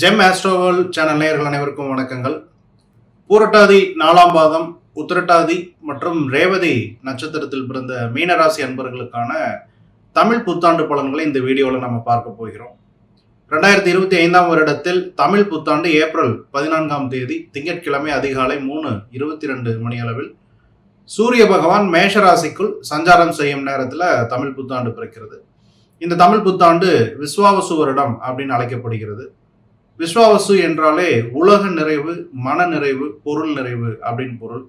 GeM ஆஸ்ட்ரோவல் channel நேயர்கள் அனைவருக்கும் வணக்கங்கள். பூரட்டாதி நாலாம் பாதம் உத்திரட்டாதி மற்றும் ரேவதி நட்சத்திரத்தில் பிறந்த மீனராசி அன்பர்களுக்கான தமிழ் புத்தாண்டு பலன்களை இந்த வீடியோவில் நம்ம பார்க்க போகிறோம். ரெண்டாயிரத்தி இருபத்தி ஐந்தாம் வருடத்தில் தமிழ் புத்தாண்டு ஏப்ரல் பதினான்காம் தேதி திங்கட்கிழமை அதிகாலை மூணு இருபத்தி ரெண்டு மணியளவில் சூரிய பகவான் மேஷராசிக்குள் சஞ்சாரம் செய்யும் நேரத்தில் தமிழ் புத்தாண்டு பிறக்கிறது. இந்த தமிழ் புத்தாண்டு விஸ்வாவசு வருடம் அப்படின்னு அழைக்கப்படுகிறது. விஸ்வாவசு என்றாலே உலக நிறைவு மன நிறைவு பொருள் நிறைவு அப்படின்னு பொருள்.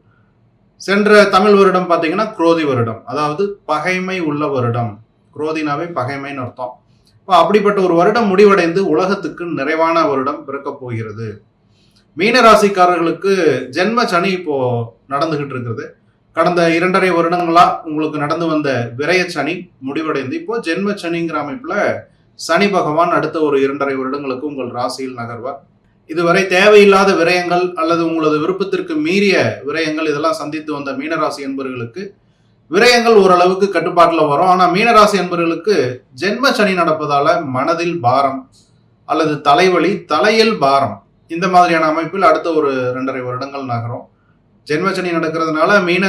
சென்ற தமிழ் வருடம் பார்த்தீங்கன்னா குரோதி வருடம். அதாவது பகைமை உள்ள வருடம். குரோதினாவே பகைமைன்னு அர்த்தம். இப்போ அப்படிப்பட்ட ஒரு வருடம் முடிவடைந்து உலகத்துக்கு நிறைவான வருடம் பிறக்கப் போகிறது. மீனராசிக்காரர்களுக்கு ஜென்ம சனி இப்போ நடந்துகிட்டு இருக்குது கடந்த இரண்டரை வருடங்களா உங்களுக்கு நடந்து வந்த விரய சனி முடிவடைந்து இப்போ ஜென்ம சனிங்கிற அமைப்புல சனி பகவான் அடுத்த ஒரு இரண்டரை வருடங்களுக்கு உங்கள் ராசியில் நகர்வார். இதுவரை தேவையில்லாத விரயங்கள் அல்லது உங்களது விருப்பத்திற்கு மீறிய விரயங்கள் இதெல்லாம் சந்தித்து வந்த மீனராசி என்பவர்களுக்கு விரயங்கள் ஓரளவுக்கு கட்டுப்பாட்டில் வரும். ஆனால் மீனராசி என்பவர்களுக்கு ஜென்ம சனி நடப்பதால மனதில் பாரம் அல்லது தலைவலி தலையில் பாரம் இந்த மாதிரியான அமைப்பில் அடுத்த ஒரு ரெண்டரை வருடங்கள் நகரும். ஜென்மச்சனி நடக்கிறதுனால மீன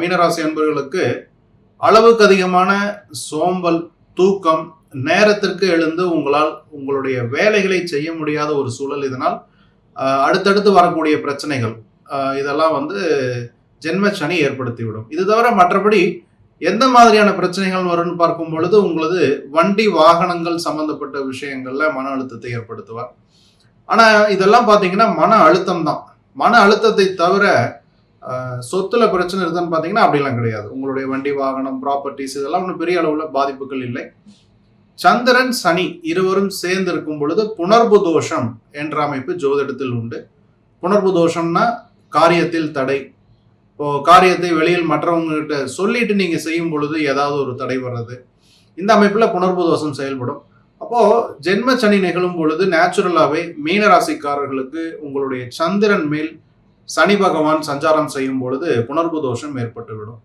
மீனராசி என்பவர்களுக்கு அளவுக்கு அதிகமான சோம்பல் தூக்கம் நேரத்திற்கு எழுந்து உங்களால் உங்களுடைய வேலைகளை செய்ய முடியாத ஒரு சூழல் இதனால் அடுத்தடுத்து வரக்கூடிய பிரச்சனைகள் இதெல்லாம் வந்து ஜென்மச்சனி ஏற்படுத்திவிடும். இது தவிர மற்றபடி எந்த மாதிரியான பிரச்சனைகள் வரும்னு பார்க்கும் பொழுது உங்களது வண்டி வாகனங்கள் சம்பந்தப்பட்ட விஷயங்கள்ல மன அழுத்தத்தை ஏற்படுத்துவார். ஆனா இதெல்லாம் பார்த்தீங்கன்னா மன அழுத்தம் தான். மன அழுத்தத்தை தவிர சொத்தில் சொத்துல பிரச்சனை இருக்குதுன்னு பார்த்தீங்கன்னா அப்படிலாம் கிடையாது. உங்களுடைய வண்டி வாகனம் ப்ராப்பர்ட்டிஸ் இதெல்லாம் ஒன்றும் பெரிய அளவில் பாதிப்புகள் இல்லை. சந்திரன் சனி இருவரும் சேர்ந்து இருக்கும் பொழுது புணர்வு தோஷம் என்ற அமைப்பு ஜோதிடத்தில் உண்டு. புணர்வு தோஷம்னா காரியத்தில் தடை. இப்போ காரியத்தை வெளியில் மற்றவங்ககிட்ட சொல்லிட்டு நீங்க செய்யும் பொழுது ஏதாவது ஒரு தடை வர்றது. இந்த அமைப்புல புணர்வு தோஷம் செயல்படும். அப்போ ஜென்ம சனி நிகழும் பொழுது நேச்சுரலாவே மீனராசிக்காரர்களுக்கு உங்களுடைய சந்திரன் மேல் சனி பகவான் சஞ்சாரம் செய்யும் பொழுது புணர்வு தோஷம் ஏற்பட்டுவிடும்.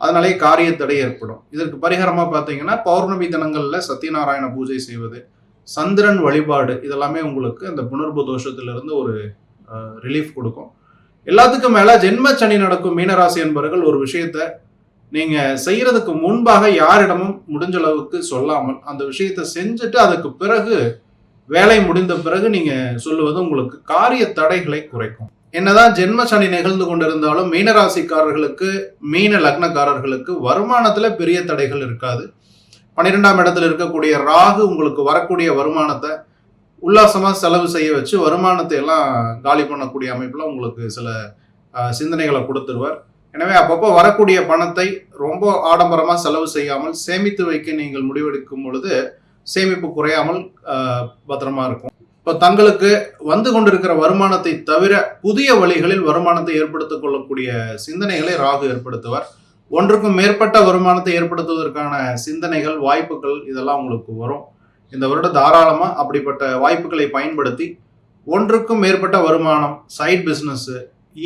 அதனாலே காரியத்தடை ஏற்படும். இதற்கு பரிகாரமாக பார்த்தீங்கன்னா பௌர்ணமி தினங்களில் சத்யநாராயண பூஜை செய்வது சந்திரன் வழிபாடு இதெல்லாமே உங்களுக்கு அந்த புணர்வு தோஷத்திலிருந்து ஒரு ரிலீஃப் கொடுக்கும். எல்லாத்துக்கும் மேலே ஜென்ம சனி நடக்கும் மீனராசி என்பவர்கள் ஒரு விஷயத்த நீங்கள் செய்கிறதுக்கு முன்பாக யாரிடமும் முடிஞ்ச அளவுக்கு சொல்லாமல் அந்த விஷயத்தை செஞ்சுட்டு அதுக்கு பிறகு வேலை முடிந்த பிறகு நீங்கள் சொல்லுவது உங்களுக்கு காரிய தடைகளை குறைக்கும். என்னதான் ஜென்ம சனி நிகழ்ந்து கொண்டிருந்தாலும் மீனராசிக்காரர்களுக்கு மீன லக்னக்காரர்களுக்கு வருமானத்துல பெரிய தடைகள் இருக்காது. பன்னிரெண்டாம் இடத்துல இருக்கக்கூடிய ராகு உங்களுக்கு வரக்கூடிய வருமானத்தை உல்லாசமா செலவு செய்ய வச்சு வருமானத்தை எல்லாம் காலி பண்ணக்கூடிய அமைப்புல உங்களுக்கு சில சிந்தனைகளை கொடுத்துருவார். எனவே அப்பப்போ வரக்கூடிய பணத்தை ரொம்ப ஆடம்பரமாக செலவு செய்யாமல் சேமித்து வைக்க நீங்கள் முடிவெடுக்கும் பொழுது சேமிப்பு குறையாமல் பத்திரமா இருக்கும். இப்போ தங்களுக்கு வந்து கொண்டிருக்கிற வருமானத்தை தவிர புதிய வழிகளில் வருமானத்தை ஏற்படுத்திக் கொள்ளக்கூடிய சிந்தனைகளை ராகு ஏற்படுத்துவார். ஒன்றுக்கும் மேற்பட்ட வருமானத்தை ஏற்படுத்துவதற்கான சிந்தனைகள் வாய்ப்புகள் இதெல்லாம் உங்களுக்கு வரும். இந்த வருடம் தாராளமாக அப்படிப்பட்ட வாய்ப்புகளை பயன்படுத்தி ஒன்றுக்கும் மேற்பட்ட வருமானம் சைட் பிஸ்னஸ்ஸு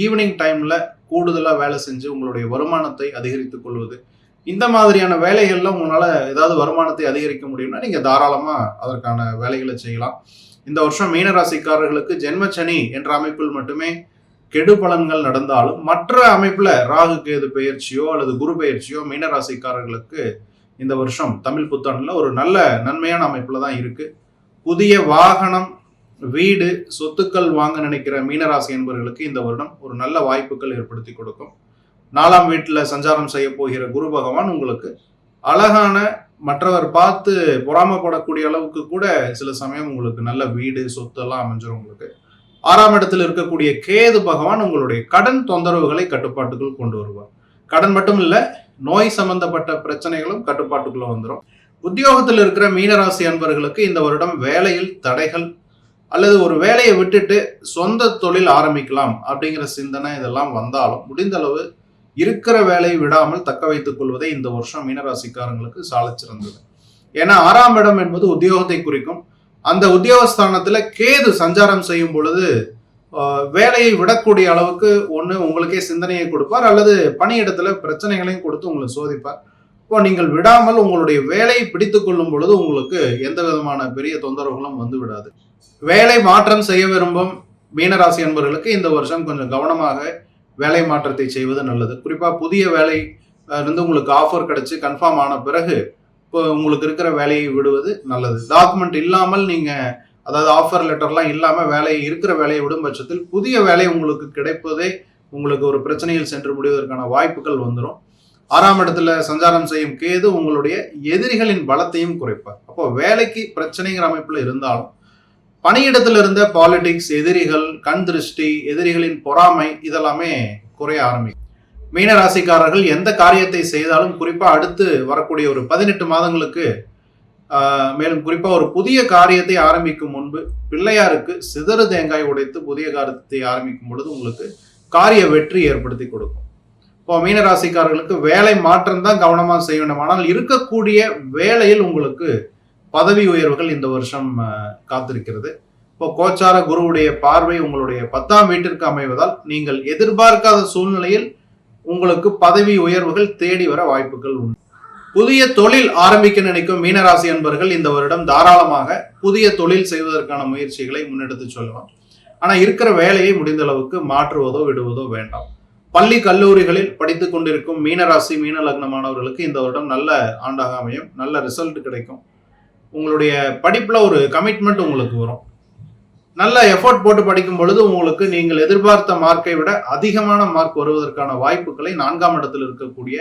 ஈவினிங் டைமில் கூடுதலாக வேலை செஞ்சு உங்களுடைய வருமானத்தை அதிகரித்துக் கொள்வது. இந்த மாதிரியான வேலைகளில் உங்களால் ஏதாவது வருமானத்தை அதிகரிக்க முடியும்னா நீங்கள் தாராளமாக அதற்கான வேலைகளை செய்யலாம். இந்த வருஷம் மீனராசிக்காரர்களுக்கு ஜென்மச்சனி என்ற அமைப்பில் மட்டுமே கெடு பலன்கள் நடந்தாலும் மற்ற அமைப்புல ராகு கேது பெயர்ச்சியோ அல்லது குரு பெயர்ச்சியோ மீனராசிக்காரர்களுக்கு இந்த வருஷம் தமிழ் புத்தாண்டுல ஒரு நல்ல நன்மையான அமைப்புல தான் இருக்கு. புதிய வாகனம் வீடு சொத்துக்கள் வாங்க நினைக்கிற மீனராசி என்பவர்களுக்கு இந்த வருடம் ஒரு நல்ல வாய்ப்புகள் ஏற்படுத்தி கொடுக்கும். நாலாம் வீட்டில் சஞ்சாரம் செய்ய போகிற குரு பகவான் உங்களுக்கு அழகான மற்றவர் பார்த்து பொறாமப்படக்கூடிய அளவுக்கு கூட சில சமயம் உங்களுக்கு நல்ல வீடு சொத்து எல்லாம் உங்களுக்கு. ஆறாம் இடத்தில் இருக்கக்கூடிய கேது பகவான் உங்களுடைய கடன் தொந்தரவுகளை கட்டுப்பாட்டுக்குள் கொண்டு வருவார். கடன் மட்டும் இல்ல நோய் சம்பந்தப்பட்ட பிரச்சனைகளும் கட்டுப்பாட்டுக்குள்ள வந்துடும் உத்தியோகத்தில் இருக்கிற மீனராசி அன்பர்களுக்கு இந்த வருடம் வேலையில் தடைகள் அல்லது ஒரு வேலையை விட்டுட்டு சொந்த தொழில் ஆரம்பிக்கலாம் அப்படிங்கிற சிந்தனை இதெல்லாம் வந்தாலும் முடிந்த அளவு இருக்கிற வேலையை விடாமல் தக்க வைத்துக் கொள்வதே இந்த வருஷம் மீனராசிக்காரங்களுக்கு சாலச்சிறந்தது ஏன்னா ஆறாம் இடம் என்பது உத்தியோகத்தை குறிக்கும். அந்த உத்தியோகஸ்தானத்துல கேது சஞ்சாரம் செய்யும் பொழுது வேலையை விடக்கூடிய அளவுக்கு ஒன்று உங்களுக்கே சிந்தனையை கொடுப்பார் அல்லது பணியிடத்துல பிரச்சனைகளையும் கொடுத்து உங்களை சோதிப்பார். இப்போ நீங்கள் விடாமல் உங்களுடைய வேலையை பிடித்துக் கொள்ளும் பொழுது உங்களுக்கு எந்த விதமான பெரிய தொந்தரவுகளும் வந்து விடாது. வேலை மாற்றம் செய்ய விரும்பும் மீனராசி என்பவர்களுக்கு இந்த வருஷம் கொஞ்சம் கவனமாக வேலை மாற்றத்தை செய்வது நல்லது. குறிப்பாக புதிய வேலை இருந்து உங்களுக்கு ஆஃபர் கிடச்சி கன்ஃபார்ம் ஆன பிறகு இப்போ உங்களுக்கு இருக்கிற வேலையை விடுவது நல்லது. டாக்குமெண்ட் இல்லாமல் நீங்கள் அதாவது ஆஃபர் லெட்டர்லாம் இல்லாமல் வேலையை இருக்கிற வேலையை விடும் பட்சத்தில் புதிய வேலை உங்களுக்கு கிடைப்பதே உங்களுக்கு ஒரு பிரச்சனையில் சென்று முடிவதற்கான வாய்ப்புகள் வந்துடும் ஆறாம் இடத்துல சஞ்சாரம் செய்யும் கேது உங்களுடைய எதிரிகளின் பலத்தையும் குறைப்பார். அப்போ வேலைக்கு பிரச்சனைங்கிற அமைப்பில் இருந்தாலும் பணியிடத்தில் இருந்த பாலிடிக்ஸ் எதிரிகள் கண் திருஷ்டி எதிரிகளின் பொறாமை இதெல்லாமே குறைய ஆரம்பிக்கும். மீன ராசிக்காரர்கள் எந்த காரியத்தை செய்தாலும் குறிப்பாக அடுத்து வரக்கூடிய ஒரு பதினெட்டு மாதங்களுக்கு மேலும் குறிப்பாக ஒரு புதிய காரியத்தை ஆரம்பிக்கும் முன்பு பிள்ளையாருக்கு சிதறு தேங்காய் உடைத்து புதிய காரியத்தை ஆரம்பிக்கும் பொழுது உங்களுக்கு காரிய வெற்றி ஏற்படுத்தி கொடுக்கும். இப்போ மீனராசிக்காரர்களுக்கு வேலை மாற்றம் தான் கவனமாக செய்ய வேண்டும் ஆனால் இருக்கக்கூடிய வேலையில் உங்களுக்கு பதவி உயர்வுகள் இந்த வருஷம் காத்திருக்கிறது. இப்போ கோச்சார குருவுடைய பார்வை உங்களுடைய பத்தாம் வீட்டிற்கு அமைவதால் நீங்கள் எதிர்பார்க்காத சூழ்நிலையில் உங்களுக்கு பதவி உயர்வுகள் தேடி வர வாய்ப்புகள் உண்டு. புதிய தொழில் ஆரம்பிக்க நினைக்கும் மீனராசி அன்பர்கள் இந்த வருடம் தாராளமாக புதிய தொழில் செய்வதற்கான முயற்சிகளை முன்னெடுத்து சொல்லலாம். ஆனால் இருக்கிற வேலையை முடிந்த அளவுக்கு மாற்றுவதோ விடுவதோ வேண்டாம். பள்ளி கல்லூரிகளில் படித்து கொண்டிருக்கும் மீனராசி மீன லக்னமானவர்களுக்கு இந்த வருடம் நல்ல ஆண்டாக அமையும். நல்ல ரிசல்ட் கிடைக்கும். உங்களுடைய படிப்பில் ஒரு கமிட்மெண்ட் உங்களுக்கு வரும். நல்ல எஃபோர்ட் போட்டு படிக்கும் பொழுது உங்களுக்கு நீங்கள் எதிர்பார்த்த மார்க்கை விட அதிகமான மார்க் வருவதற்கான வாய்ப்புகளை நான்காம் இடத்தில் இருக்கக்கூடிய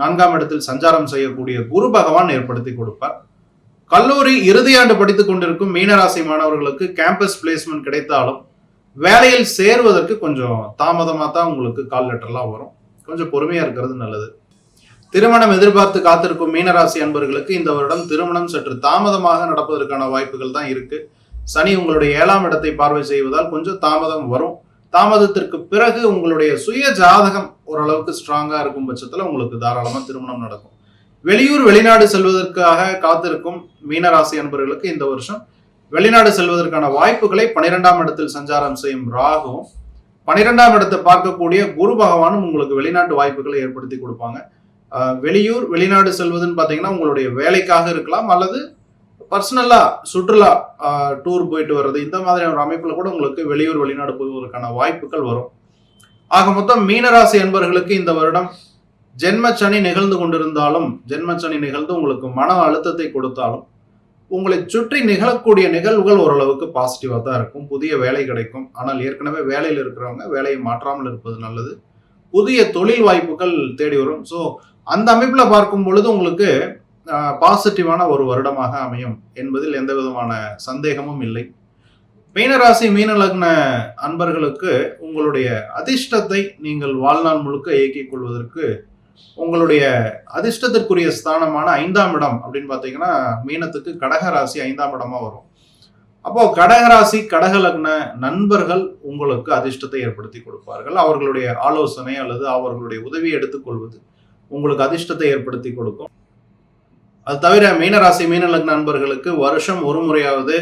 நான்காம் இடத்தில் சஞ்சாரம் செய்யக்கூடிய குரு பகவான் ஏற்படுத்தி கொடுப்பார். கல்லூரி இறுதியாண்டு படித்துக் கொண்டிருக்கும் மீனராசி மாணவர்களுக்கு கேம்பஸ் பிளேஸ்மெண்ட் கிடைத்தாலும் வேலையில் சேர்வதற்கு கொஞ்சம் தாமதமாக தான் உங்களுக்கு கால் லெட்டர்லாம் வரும். கொஞ்சம் பொறுமையாக இருக்கிறது நல்லது. திருமணம் எதிர்பார்த்து காத்திருக்கும் மீனராசி அன்பர்களுக்கு இந்த வருடம் திருமணம் சற்று தாமதமாக நடப்பதற்கான வாய்ப்புகள் தான் இருக்கு. சனி உங்களுடைய ஏழாம் இடத்தை பார்வை செய்வதால் கொஞ்சம் தாமதம் வரும். தாமதத்திற்கு பிறகு உங்களுடைய சுய ஜாதகம் ஓரளவுக்கு ஸ்ட்ராங்கா இருக்கும் பட்சத்துல உங்களுக்கு தாராளமா திருமணம் நடக்கும். வெளியூர் வெளிநாடு செல்வதற்காக காத்திருக்கும் மீனராசி அன்பர்களுக்கு இந்த வருஷம் வெளிநாடு செல்வதற்கான வாய்ப்புகளை பனிரெண்டாம் இடத்தில் சஞ்சாரம் செய்யும் ராகும் பனிரெண்டாம் இடத்தை பார்க்கக்கூடிய குரு பகவானும் உங்களுக்கு வெளிநாட்டு வாய்ப்புகளை ஏற்படுத்தி கொடுப்பாங்க. வெளியூர் வெளிநாடு செல்வதுன்னு பார்த்தீங்கன்னா உங்களுடைய வேலைக்காக இருக்கலாம் அல்லது பர்சனலாக சுற்றுலா டூர் போயிட்டு வர்றது இந்த மாதிரியான ஒரு அமைப்பில் கூட உங்களுக்கு வெளியூர் வெளிநாடு போவதற்கான வாய்ப்புகள் வரும். ஆக மொத்தம் மீனராசி என்பவர்களுக்கு இந்த வருடம் ஜென்மச்சனி நிகழ்ந்து கொண்டிருந்தாலும் ஜென்மச்சனி நிகழ்ந்து உங்களுக்கு மன அழுத்தத்தை கொடுத்தாலும் உங்களை சுற்றி நிகழக்கூடிய நிகழ்வுகள் ஓரளவுக்கு பாசிட்டிவாக தான் இருக்கும். புதிய வேலை கிடைக்கும். ஆனால் ஏற்கனவே வேலையில் இருக்கிறவங்க வேலையை மாற்றாமல் இருப்பது நல்லது. புதிய தொழில் வாய்ப்புகள் தேடி வரும். ஸோ அந்த அமைப்பில் பார்க்கும் பொழுது உங்களுக்கு பாசிட்டிவான ஒரு வருடமாக அமையும் என்பதில் எந்த விதமான சந்தேகமும் இல்லை. மீனராசி மீனலக்ன அன்பர்களுக்கு உங்களுடைய அதிர்ஷ்டத்தை நீங்கள் வாழ்நாள் முழுக்க இயக்கிக் கொள்வதற்கு உங்களுடைய அதிர்ஷ்டத்திற்குரிய ஸ்தானமான ஐந்தாம் இடம் அப்படின்னு பார்த்தீங்கன்னா மீனத்துக்கு கடகராசி ஐந்தாம் இடமா வரும். அப்போ கடகராசி கடகலக்ன நண்பர்கள் உங்களுக்கு அதிர்ஷ்டத்தை ஏற்படுத்தி கொடுப்பார்கள். அவர்களுடைய ஆலோசனை அல்லது அவர்களுடைய உதவியை எடுத்துக்கொள்வது உங்களுக்கு அதிர்ஷ்டத்தை ஏற்படுத்தி கொடுக்கும். அது தவிர மீனராசி மீன லக்ன நண்பர்களுக்கு வருஷம் ஒரு முறையாவது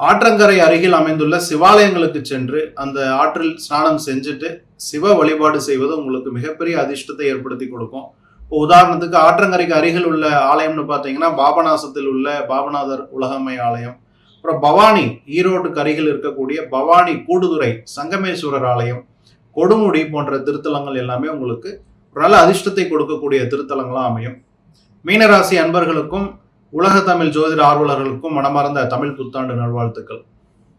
ஆற்றங்கரை அருகில் அமைந்துள்ள சிவாலயங்களுக்கு சென்று அந்த ஆற்றில் ஸ்நானம் செஞ்சுட்டு சிவ வழிபாடு செய்வது உங்களுக்கு மிகப்பெரிய அதிர்ஷ்டத்தை ஏற்படுத்தி கொடுக்கும். இப்போ உதாரணத்துக்கு ஆற்றங்கரைக்கு அருகில் உள்ள ஆலயம்னு பார்த்தீங்கன்னா பாபநாசத்தில் உள்ள பாபநாதர் உலகம்மை ஆலயம். அப்புறம் பவானி ஈரோட்டுக்கு அருகில் இருக்கக்கூடிய பவானி கூடுதுறை சங்கமேஸ்வரர் ஆலயம் கொடுமுடி போன்ற திருத்தலங்கள் எல்லாமே உங்களுக்கு நல்ல அதிர்ஷ்டத்தை கொடுக்கக்கூடிய திருத்தலங்களாக அமையும். மீனராசி அன்பர்களுக்கும் உலக தமிழ் ஜோதிட ஆர்வலர்களுக்கும் மனமார்ந்த தமிழ் புத்தாண்டு நல்வாழ்த்துக்கள்.